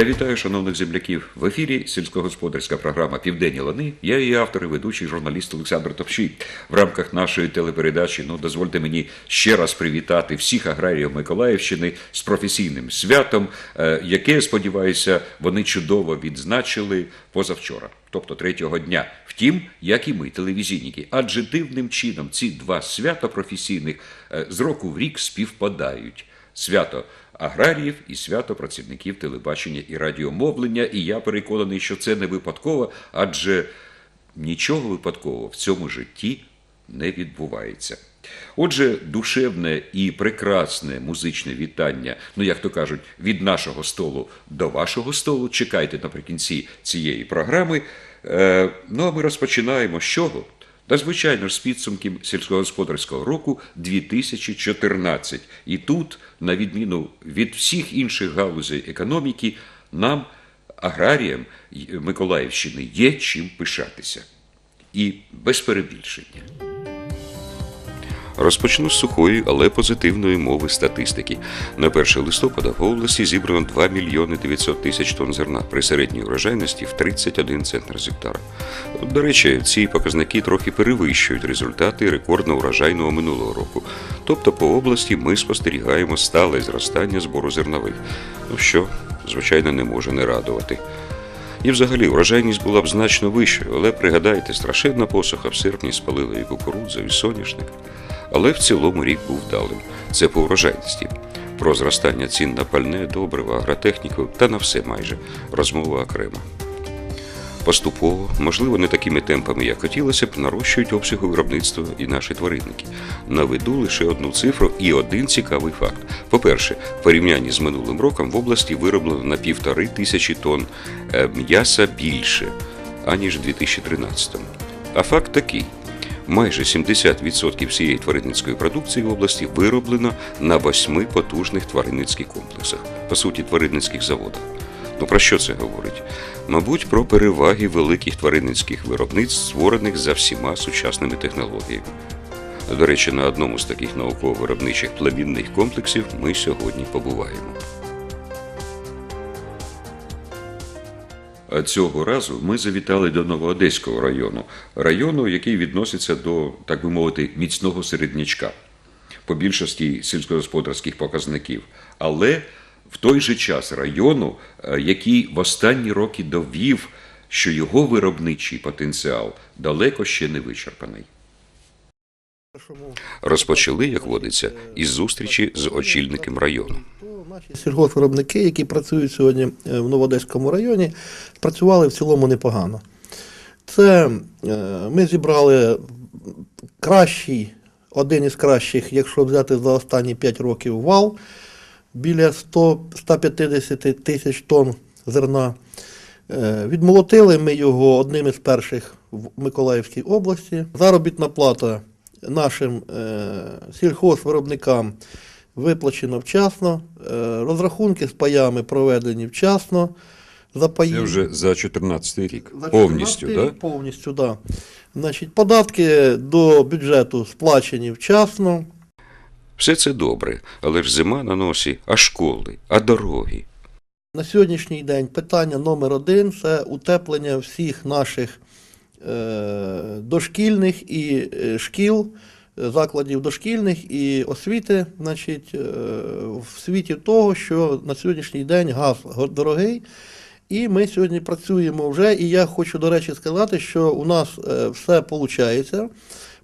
Я вітаю шановних земляків. В ефірі сільськогосподарська програма Південні лани. Я її автор і ведучий журналіст Олександр Товщий. В рамках нашої телепередачі ну дозвольте мені ще раз привітати всіх аграріїв Миколаївщини з професійним святом, е, яке сподіваюся, вони чудово відзначили позавчора, тобто третього дня. Втім, як і ми, телевізійники, адже дивним чином ці два свята професійних е, з року в рік співпадають. Свято аграріїв і свято працівників телебачення і радіомовлення. І я переконаний, що це не випадково, адже нічого випадкового в цьому житті не відбувається. Отже, душевне і прекрасне музичне вітання, ну як то кажуть, від нашого столу до вашого столу. Чекайте наприкінці цієї програми. Е, ну а ми розпочинаємо з чого? Та, звичайно ж, з підсумків сільськогосподарського року 2014. І тут, на відміну від всіх інших галузей економіки, нам, аграріям Миколаївщини, є чим пишатися. І без перебільшення. Розпочну з сухої, але позитивної мови статистики. На 1 листопада в області зібрано 2 мільйони 900 тисяч тонн зерна при середній урожайності в 31 центнер з гектара. До речі, ці показники трохи перевищують результати рекордно урожайного минулого року. Тобто по області ми спостерігаємо стале зростання збору зернових, ну що, звичайно, не може не радувати. І взагалі врожайність була б значно вищою, але пригадайте, страшенна посуха в серпні спалила і кукурудзу, і соняшник. Але в цілому рік був вдалим. Це по врожайності. Про зростання цін на пальне, добрива, агротехніку та на все майже розмова окремо. Поступово, можливо, не такими темпами, як хотілося б, нарощують обсягу виробництва і наші тваринники. Наведу лише одну цифру і один цікавий факт. По-перше, в порівнянні з минулим роком в області вироблено на півтори тисячі тонн е, м'яса більше, аніж в 2013. А факт такий. Майже 70% всієї тваринницької продукції в області вироблено на восьми потужних тваринницьких комплексах, по суті, тваринницьких заводах. Ну про що це говорить? Мабуть, про переваги великих тваринницьких виробництв, створених за всіма сучасними технологіями. До речі, на одному з таких науково-виробничих племінних комплексів ми сьогодні побуваємо. Цього разу ми завітали до Новоодеського району, району, який відноситься до, так би мовити, міцного середнячка по більшості сільськогосподарських показників, але в той же час району, е, який в останні роки довів, що його виробничий потенціал далеко ще не вичерпаний. Розпочали, як водиться, із зустрічі з очільником району. Сільгоспвиробники, які працюють сьогодні е, в Новодеському районі, працювали в цілому непогано. Це е, ми зібрали кращий, один із кращих, якщо взяти за останні 5 років вал, біля 100, 150 тисяч тонн зерна. Е, Відмолотили ми його одним із перших в Миколаївській області. Заробітна плата нашим сільхозвиробникам виплачено вчасно, е, розрахунки з паями проведені вчасно. За паї... Це вже за 14 рік. За Повністю, 14 так? рік Повністю, так. Да. Значить, податки до бюджету сплачені вчасно. Все це добре, але ж зима на носі, а школи, а дороги. На сьогоднішній день питання номер один це утеплення всіх наших е, дошкільних і е, шкіл, закладів дошкільних і освіти, значить, е, в світі того, що на сьогоднішній день газ дорогий. І ми сьогодні працюємо вже. І я хочу, до речі, сказати, що у нас е, все виходить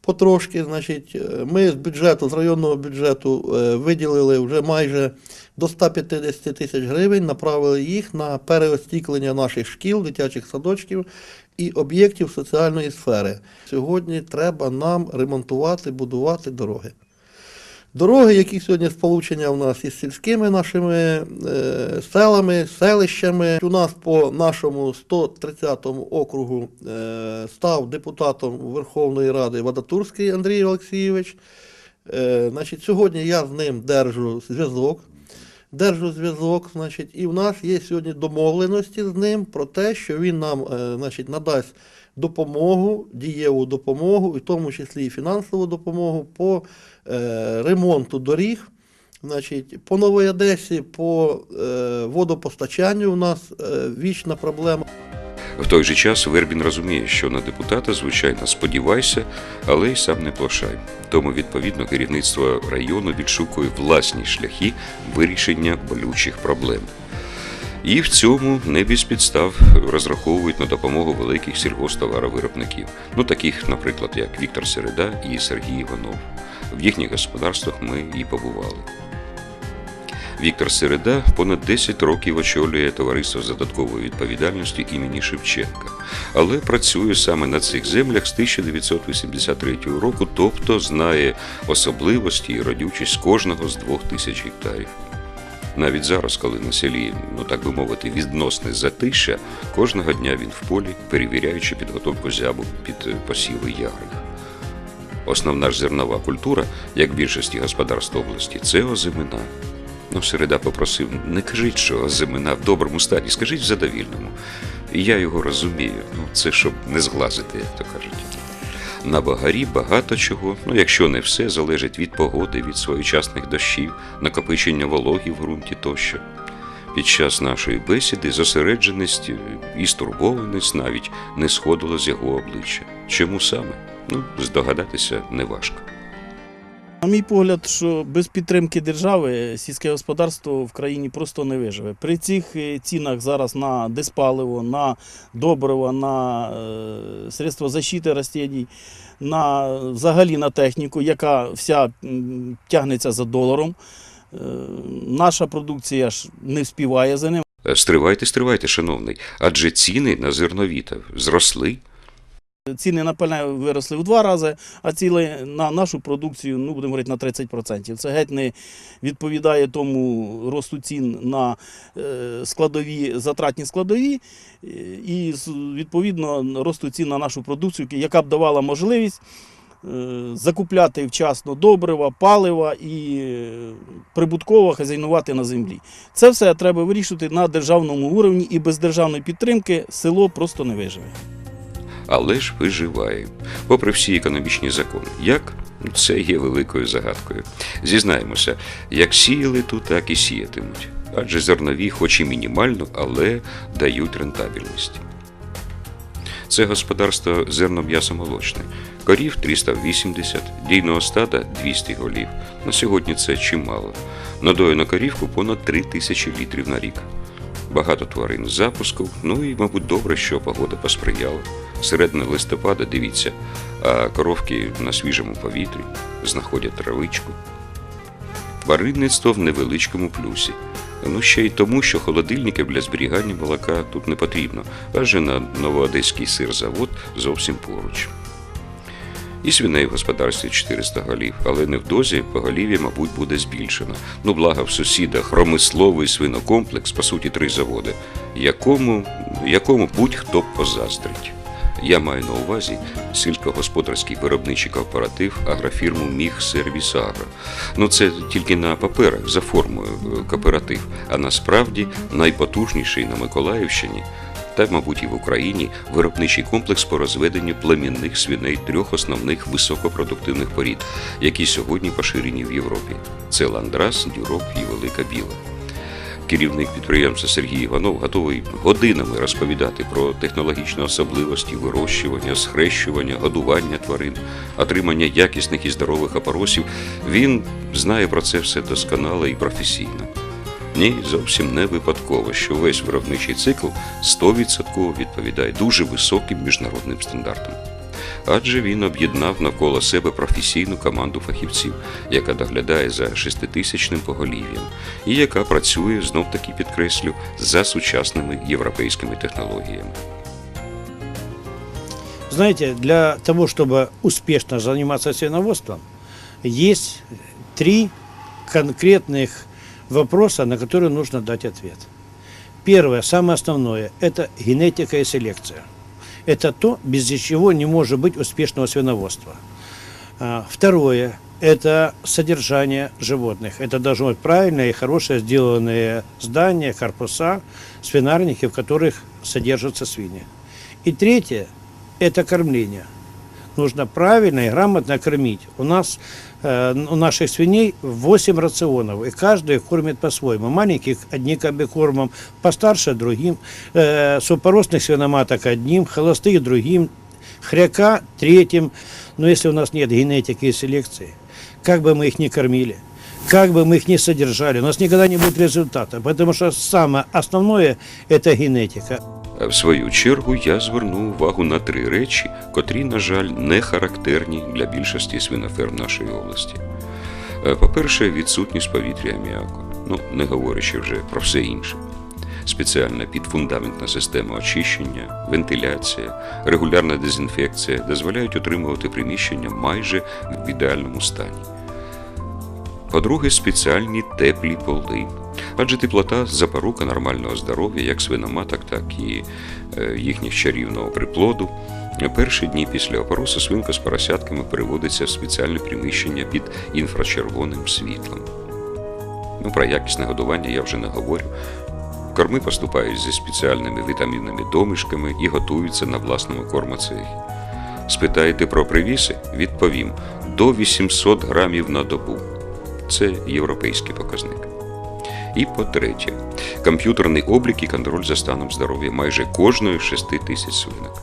потрошки. Значить, е, ми з бюджету, з районного бюджету виділили вже майже до 150 тисяч гривень, направили їх на переостіклення наших шкіл, дитячих садочків і об'єктів соціальної сфери. Сьогодні треба нам ремонтувати, будувати дороги. Дороги, які сьогодні сполучення у нас із сільськими нашими е, селами, селищами. У нас по нашому 130 округу е, став депутатом Верховної Ради Вадатурський Андрій Олексійович. Е, значить, сьогодні я з ним держу зв'язок. Держу зв'язок, значить, і в нас є сьогодні домовленості з ним про те, що він нам е, значить, надасть допомогу, дієву допомогу, і в тому числі і фінансову допомогу по е, ремонту доріг Значить, по Новій Одесі, по е, водопостачанню у нас е, вічна проблема. В той же час Вербін розуміє, що на депутата, звичайно, сподівайся, але й сам не плашай. Тому, відповідно, керівництво району відшукує власні шляхи вирішення болючих проблем. І в цьому не без підстав розраховують на допомогу великих сільгосптоваровиробників, ну таких, наприклад, як Віктор Середа і Сергій Іванов. В їхніх господарствах ми і побували. Віктор Середа понад 10 років очолює товариство з додатковою відповідальністю імені Шевченка, але працює саме на цих землях з 1983 року, тобто знає особливості і родючість кожного з двох тисяч гектарів. Навіть зараз, коли на селі, ну так би мовити, відносне затища, кожного дня він в полі, перевіряючи підготовку зябу під посіви ягрих. Основна ж зернова культура, як більшості господарств області, це озимина. Ну, Середа попросив, не кажіть, що озимина в доброму стані, скажіть в задовільному. І я його розумію. Ну, це щоб не зглазити, як то кажуть. На багарі багато чого, ну якщо не все, залежить від погоди, від своєчасних дощів, накопичення вологі в ґрунті тощо. Під час нашої бесіди зосередженість і стурбованість навіть не сходило з його обличчя. Чому саме? Ну, здогадатися неважко. На мій погляд, що без підтримки держави сільське господарство в країні просто не виживе. При цих е, цінах зараз на диспаливо, на добриво, на е, средства защити растінь, на взагалі на техніку, яка вся тягнеться за доларом. Е, наша продукція ж не вспіває за ним. Стривайте, стривайте, шановний, адже ціни на зерновіта зросли. Ціни на пальне виросли в два рази, а ціли на нашу продукцію, ну будемо говорити, на 30%. Це геть не відповідає тому росту цін на е, складові, затратні складові, і відповідно росту цін на нашу продукцію, яка б давала можливість е, закупляти вчасно добрива, палива і е, прибутково хазяйнувати на землі. Це все треба вирішувати на державному уровні, і без державної підтримки село просто не виживе. Але ж виживає. Попри всі економічні закони. Як? Ну, Це є великою загадкою. Зізнаємося, як сіяли тут, так і сіятимуть. Адже зернові, хоч і мінімально, але дають рентабельність. Це господарство зерно-м'ясомолочне. Корів 380, дійного стада 200 голів. На сьогодні це чимало. Надою на корівку понад 3 тисячі літрів на рік. Багато тварин з запуску, ну і, мабуть, добре, що погода посприяла. Середина листопада, дивіться, коровки на свіжому повітрі знаходять травичку. Тваринництво в невеличкому плюсі. Ну ще й тому, що холодильників для зберігання молока тут не потрібно, адже на новоодеський сирзавод зовсім поруч. І свиней в господарстві 400 голів, але невдовзі поголів'я, мабуть, буде збільшено. Ну, благо в сусідах промисловий свинокомплекс, по суті, три заводи, якому, якому будь-хто позаздрить. Я маю на увазі сільськогосподарський виробничий кооператив агрофірму Міг Сервіс Агро. Ну це тільки на паперах за формою е, кооператив, а насправді найпотужніший на Миколаївщині та, мабуть, і в Україні виробничий комплекс по розведенню племінних свиней трьох основних високопродуктивних порід, які сьогодні поширені в Європі: це ландрас, дюрок і велика біла. Керівник підприємства Сергій Іванов готовий годинами розповідати про технологічні особливості вирощування, схрещування, годування тварин, отримання якісних і здорових опоросів. Він знає про це все досконало і професійно. Ні, зовсім не випадково, що весь виробничий цикл 100% відповідає дуже високим міжнародним стандартам Адже він об'єднав навколо себе професійну команду фахівців, яка доглядає за шеститисячним поголів'ям і яка працює знов таки підкреслю за сучасними європейськими технологіями. Знаете, для того, чтобы успешно заниматься свиноводством, есть три конкретных вопроса, на которые нужно дать ответ. Первое, самое основное, это генетика и селекция. Это то, без чего не может быть успешного свиноводства. А, Второе, это содержание животных. Это должно быть правильное и хорошее сделанные здания, корпуса, свинарники, в которых содержатся свиньи. И третье – это кормление. нужно правильно и грамотно кормить. У нас, э, у наших свиней 8 рационов, и каждый кормит по-своему. Маленьких одним комбикормом, постарше другим, э, супоросных свиноматок одним, холостых другим, хряка третьим. Но если у нас нет генетики и селекции, как бы мы их ни кормили, как бы мы их ни содержали, у нас никогда не будет результата, потому что самое основное – это генетика. В свою чергу я зверну увагу на три речі, котрі, на жаль, не характерні для більшості свиноферм нашої області. Е, По-перше, відсутність повітря аміаку, ну не говорячи вже про все інше. Спеціальна підфундаментна система очищення, вентиляція, регулярна дезінфекція дозволяють утримувати приміщення майже в ідеальному стані. По-друге, спеціальні теплі поли. Адже теплота запорука нормального здоров'я як свиноматок, так і е, їхніх чарівного приплоду. Перші дні після опоросу свинка з поросятками переводиться в спеціальне приміщення під інфрачервоним світлом. Ну, про якісне годування я вже не говорю. Корми поступають зі спеціальними вітамінними домішками і готуються на власному кормоцехі. Спитаєте про привіси? Відповім: до 800 грамів на добу. Це європейський показник. І по-третє, комп'ютерний облік і контроль за станом здоров'я майже кожної 6 тисяч свинок.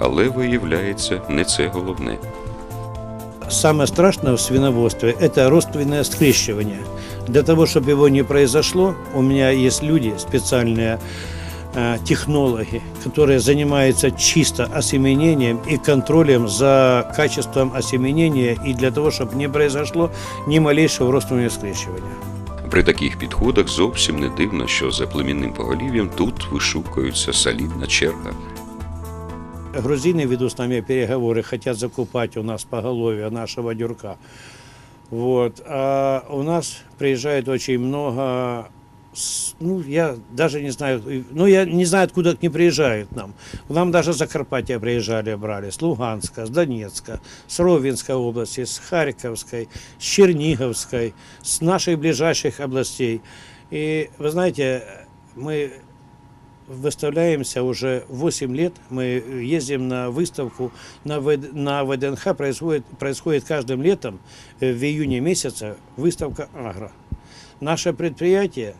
Але виявляється, не це головне. Самое страшное в свиноводстве – это родственное скрещивание. Для того, чтобы его не произошло, у меня есть люди, специальные э, технологи, которые занимаются чисто осеменением и контролем за качеством осеменения и для того, чтобы не произошло ни малейшего родственного скрещивания. При таких підходах зовсім не дивно, що за племінним поголів'ям тут вишукується солідна черга. Грузины ведут с нами переговоры, хотят закупать у нас поголовье нашего дюрка. Вот. А у нас приезжает очень много, ну, я даже не знаю, ну, я не знаю, откуда они приезжают к нам. К Нам даже Закарпатья приезжали, брали, с Луганска, с Донецка, с Ровенской области, с Харьковской, с Черниговской, с наших ближайших областей. И вы знаете, мы выставляемся уже 8 лет. Мы ездим на выставку на, ВД на ВДНХ. Происходит, происходит каждым летом э, в июне месяце выставка «Агро». Наше предприятие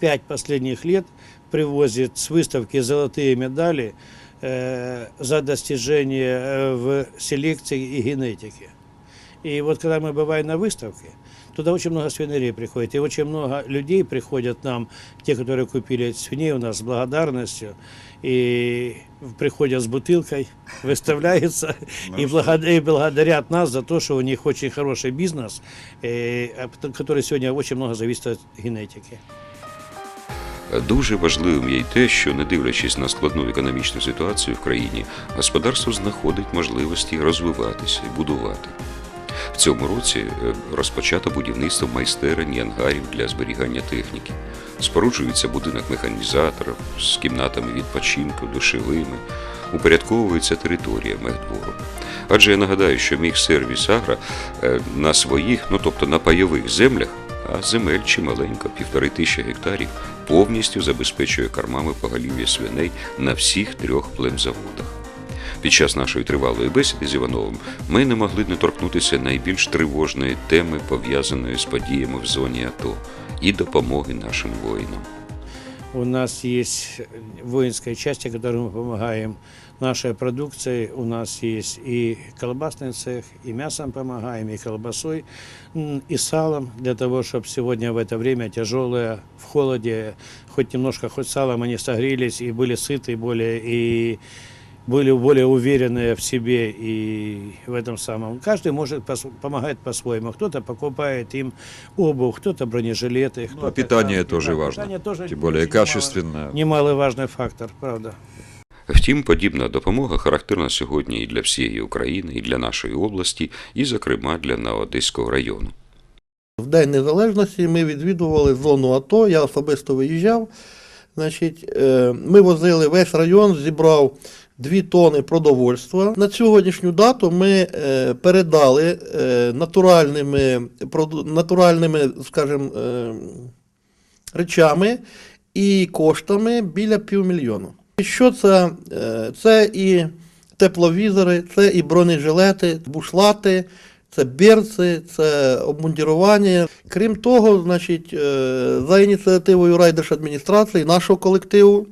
пять последних лет привозит с выставки золотые медали э, за достижение э, в селекции и генетике. И вот когда мы бываем на выставке, туда очень много свинарей приходит. И очень много людей приходят нам, те, которые купили свиней у нас с благодарностью, и приходят с бутылкой, выставляются и, благо- и благодарят нас за то, что у них очень хороший бизнес, э, а который сегодня очень много зависит от генетики. Дуже важливим є й те, що, не дивлячись на складну економічну ситуацію в країні, господарство знаходить можливості розвиватися і будувати. В цьому році е, розпочато будівництво майстерень і ангарів для зберігання техніки. Споруджується будинок механізаторів з кімнатами відпочинку, душевими, упорядковується територія мехдвору. Адже я нагадаю, що міг сервіс Агра е, на своїх, ну тобто на пайових землях, а земель чималенько, півтори тисячі гектарів, повністю забезпечує кормами поголів'я свиней на всіх трьох племзаводах. Під час нашої тривалої бесіди з Івановим ми не могли не торкнутися найбільш тривожної теми, пов'язаної з подіями в зоні АТО і допомоги нашим воїнам. У нас есть воинская часть, которой мы помогаем нашей продукцией. У нас есть и колбасный цех, и мясом помогаем, и колбасой, м, и салом, для того, чтобы сегодня в это время тяжелое, в холоде, хоть немножко, хоть салом они согрелись и были сыты более, и были более уверенные в себе и в этом самом. Каждый может пос- помогает по-своему. Кто-то покупает им обувь, кто-то бронежилеты. Ну, а кто-то питание каски. тоже Да, важно. питание тоже Тем более очень качественное. Немалый важный фактор, правда. Втім, подібна допомога характерна сьогодні і для всієї України, і для нашої області, і, зокрема, для Наодеського району. В День Незалежності ми відвідували зону АТО, я особисто виїжджав. Значить, е, ми возили весь район, зібрав 2 тони продовольства. На сьогоднішню дату ми е, передали е, натуральними, натуральними скажімо, е, речами і коштами біля півмільйона. Що це? Це і тепловізори, це і бронежилети, бушлати, це берці, це обмундірування. Крім того, значить, за ініціативою райдержадміністрації нашого колективу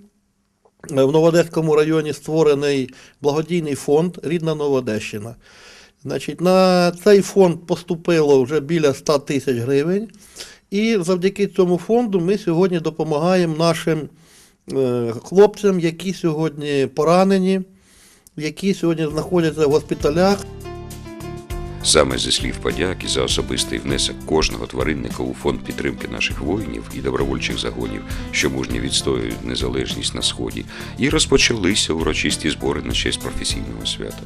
в Новодеському районі створений благодійний фонд Рідна Новодещина. Значить, на цей фонд поступило вже біля 100 тисяч гривень. І завдяки цьому фонду ми сьогодні допомагаємо нашим е, хлопцям, які сьогодні поранені, які сьогодні знаходяться в госпіталях. Саме зі слів подяки за особистий внесок кожного тваринника у фонд підтримки наших воїнів і добровольчих загонів, що мужньо відстоюють незалежність на сході, і розпочалися урочисті збори на честь професійного свята.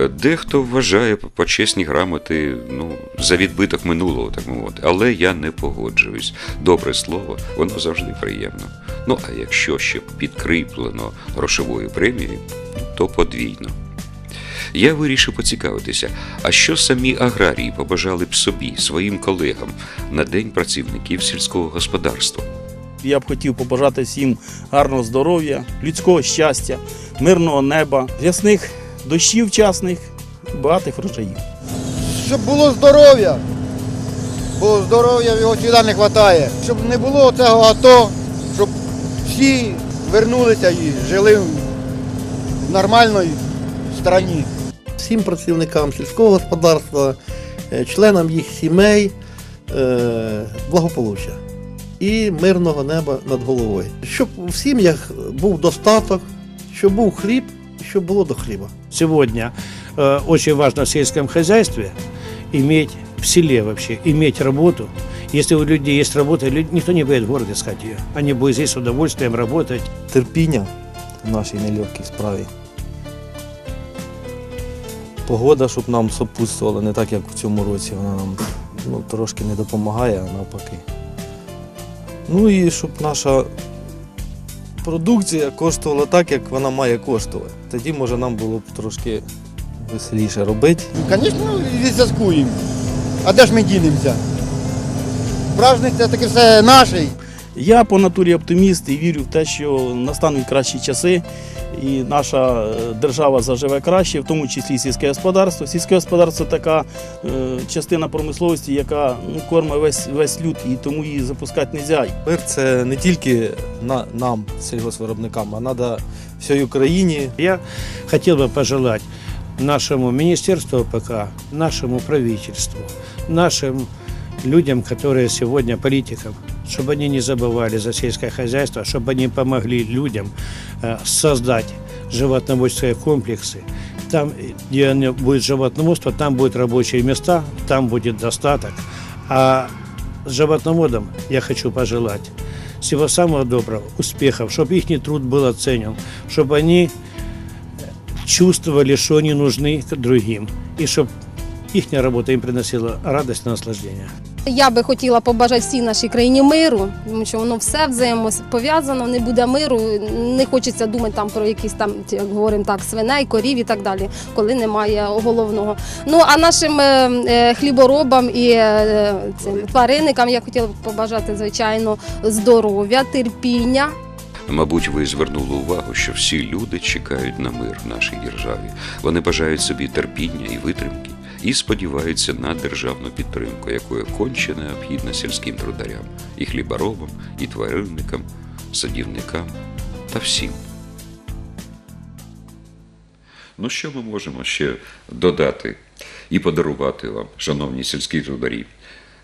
Е, Дехто вважає почесні грамоти ну, за відбиток минулого, так мовити, але я не погоджуюсь. Добре слово, воно завжди приємно. Ну а якщо ще підкріплено грошовою премією, то подвійно. Я вирішив поцікавитися, а що самі аграрії побажали б собі, своїм колегам на День працівників сільського господарства. Я б хотів побажати всім гарного здоров'я, людського щастя, мирного неба, ясних дощів вчасних, багатих врожаїв. щоб було здоров'я, бо здоров'я його завжди не вистачає. Щоб не було цього АТО, щоб всі вернулися і жили в нормальній країні. Всім працівникам сільського господарства, е, членам їх сімей е, благополуччя і мирного неба над головою. Щоб в сім'ях був достаток, щоб був хліб, щоб було до хліба. Сегодня э, очень важно в сельском хозяйстве иметь в селе вообще, иметь работу. Если у людей есть работа, никто не будет в город искать ее. Они будут здесь с удовольствием работать. терпіння в нашій нелегкій справі. Погода, щоб нам сопутствувала, не так, як в цьому році. Вона нам ну, трошки не допомагає, а навпаки. Ну і щоб наша продукція коштувала так, як вона має коштувати. Тоді, може, нам було б трошки веселіше робити. Звісно, відзв'язкуємо. А де ж ми дінемося? Праздник це таке все наше. Я по натурі оптиміст і вірю в те, що настануть кращі часи, і наша е, держава заживе краще, в тому числі сільське господарство. Сільське господарство така е, частина промисловості, яка ну, кормить весь, весь люд, і тому її запускати не можна. Мир це не тільки на, нам, сільгоспвиробникам, а треба всій Україні. Я хотел бы пожелать нашему Министерству ПК, нашему правительству, нашим людям, которые сегодня политикам, чтобы они не забывали за сельское хозяйство, чтобы они помогли людям э, создать животноводческие комплексы. Там, где будет животноводство, там будут рабочие места, там будет достаток. А животноводам я хочу пожелать всего самого доброго, успехов, чтобы их труд был оценен, чтобы они чувствовали, что они нужны другим, и чтобы их работа им приносила радость и наслаждение. Я би хотіла побажати всій нашій країні миру, тому що воно все взаємопов'язано, не буде миру. Не хочеться думати там про якісь там, як говоримо так, свиней, корів і так далі, коли немає головного. Ну а нашим е, е, хліборобам і е, цим тваринникам я хотіла б побажати, звичайно, здоров'я, терпіння. Мабуть, ви звернули увагу, що всі люди чекають на мир в нашій державі. Вони бажають собі терпіння і витримки і сподіваються на державну підтримку, якою конче необхідна сільським трударям, і хліборобам, і тваринникам, садівникам та всім. Ну, що ми можемо ще додати і подарувати вам, шановні сільські трударі?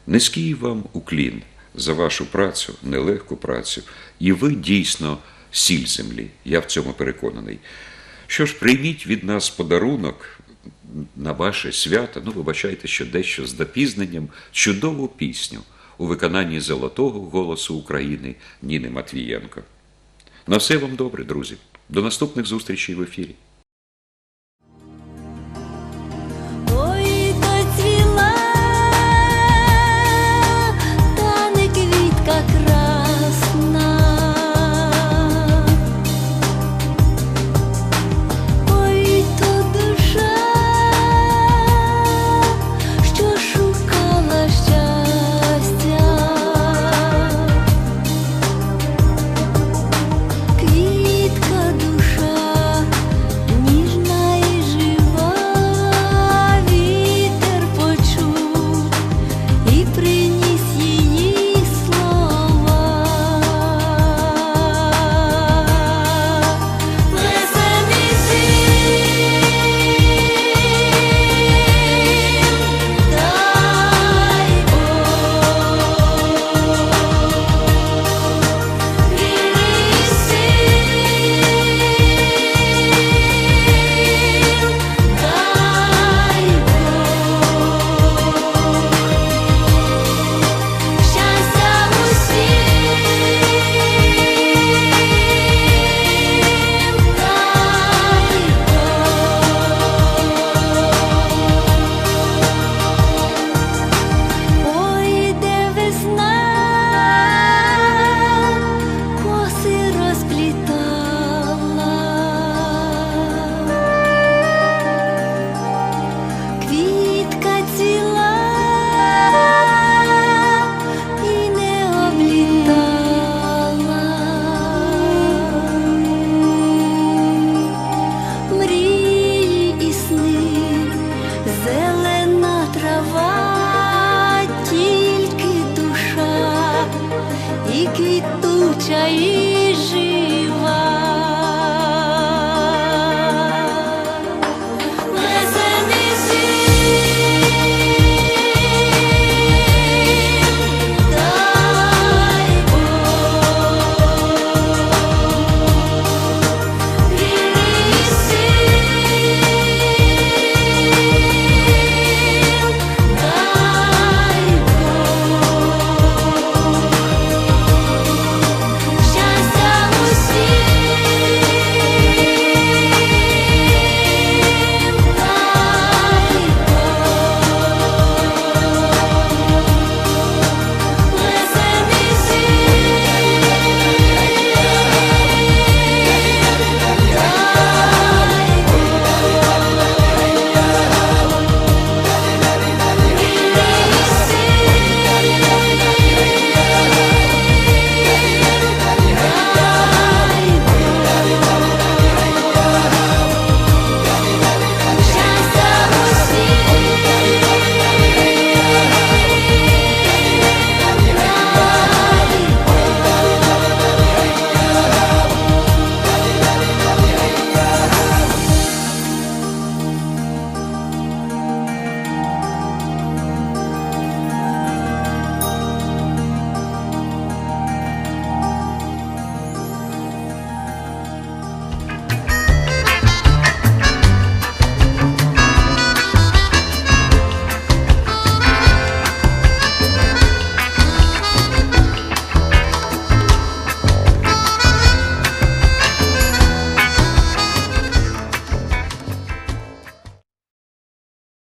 Низький вам уклін за вашу працю, нелегку працю, і ви дійсно сіль землі. Я в цьому переконаний. Що ж, прийміть від нас подарунок на ваше свято. Ну, вибачайте, що дещо з допізненням, чудову пісню у виконанні золотого голосу України Ніни Матвієнко. На все вам добре, друзі. До наступних зустрічей в ефірі.